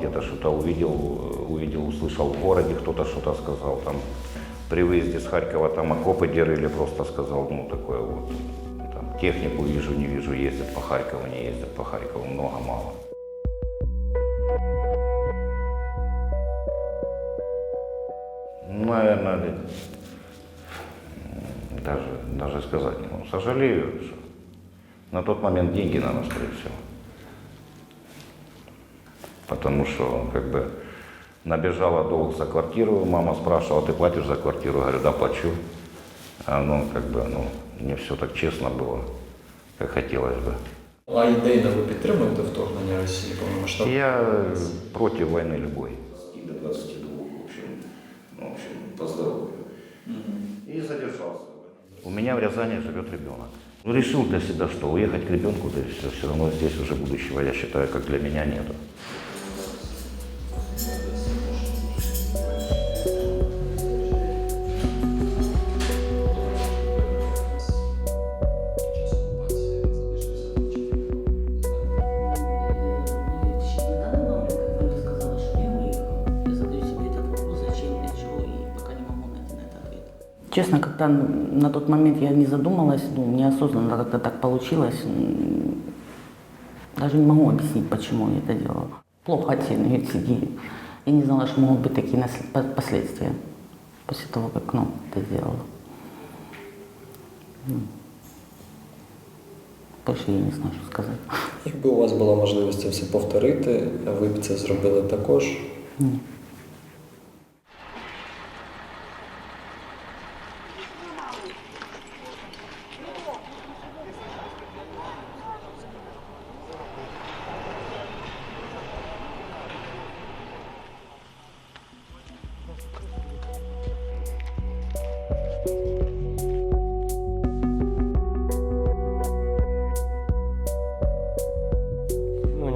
что-то увидел, э, увидел, услышал в городе, кто-то что-то сказал там. При выезде с Харькова там окопы дерыли, просто сказал, ну, такое вот. Там, технику вижу, не вижу, ездят по Харькову, не ездят по Харькову, много-мало. Наверное, даже, даже сказать не могу. Сожалею, что на тот момент деньги на нас, скорее всего Потому что, как бы, набежала долг за квартиру, мама спрашивала, ты платишь за квартиру? Говорю, да, плачу. А, ну, как бы, ну, не все так честно было, как хотелось бы. А ідейно ви підтримуєте вторгнення Росії повномасштабне? Я против войны любой. И до 22, в общем, ну, в общем, по здоровью. И задержался. У меня в Рязани живет ребенок. Ну, решил для себя, что уехать к ребенку, да и все, все равно здесь уже будущего, я считаю, как для меня нету. Честно, как-то на тот момент я не задумалась, ну, неосознанно как-то так получилось. М, Даже не могу объяснить, почему я это делала. Плохо оцениваю эти идеи. Я не знала, что могут быть такие наслед- по- последствия после того, как ну, это сделала. М. Больше я не знаю, что сказать. Якби у вас була можливість це все повторити, ви б це зробили також. Ні.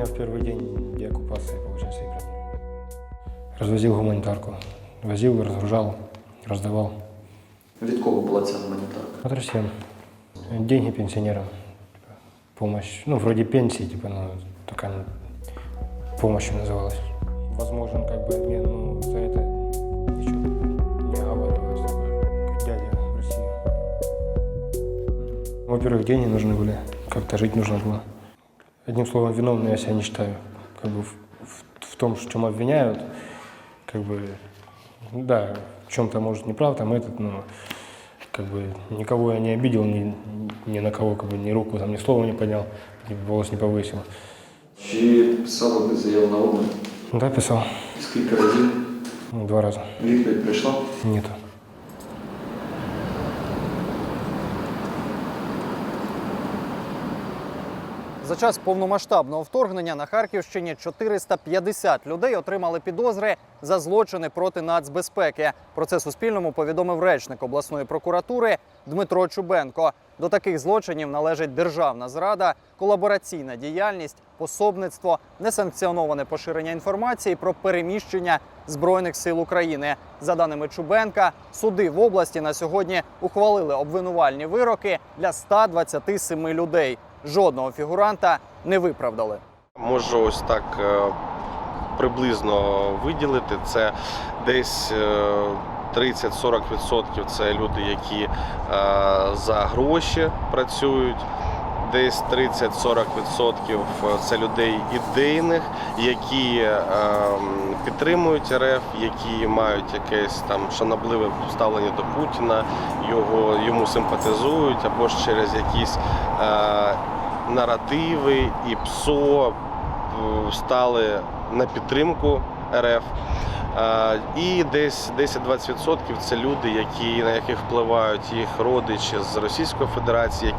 Меня в первый день деоккупации, получается, играли. Развозил гуманитарку. Возил, разгружал, раздавал. Від кого була ця гуманітарка? От россиян. Деньги пенсионерам. Помощь. Ну, вроде пенсии, типа, ну, такая ну, помощью называлась. Возможен как бы обмен, но за это ничего не оговаривалось. Дядя в России. Во-первых, деньги нужны были. Как-то жить нужно было Одним словом, виновным я себя не считаю. Как бы в, в- в том, в чем обвиняют, как бы, да, в чем-то, может, не прав, там этот, но как бы никого я не обидел, ни, ни на кого, как бы, ни руку, там, ни слова не поднял, ни голос не повысил. Чи писали ви заяву на обмін? Да, писал. Скільки разів? Ну, Два раза. Відповідь прийшла? Нету. За час повномасштабного вторгнення на Харківщині 450 людей отримали підозри за злочини проти нацбезпеки. Про це Суспільному повідомив речник обласної прокуратури Дмитро Чубенко. До таких злочинів належить державна зрада, колабораційна діяльність, пособництво, несанкціоноване поширення інформації про переміщення збройних сил України. За даними Чубенка, суди в області на сьогодні ухвалили обвинувальні вироки для 127 людей. Жодного фігуранта не виправдали. Можу ось так е, приблизно виділити. Це десь е, 30-40% це люди, які е, за гроші працюють. Десь 30-40% це людей ідейних, які е, підтримують РФ, які мають якесь там шанобливе ставлення до Путіна, його йому симпатизують, або ж через якісь е, наративи і ПСО е, стали на підтримку РФ. Е, І десь 10-20% це люди, які, на яких впливають їх родичі з Російської Федерації,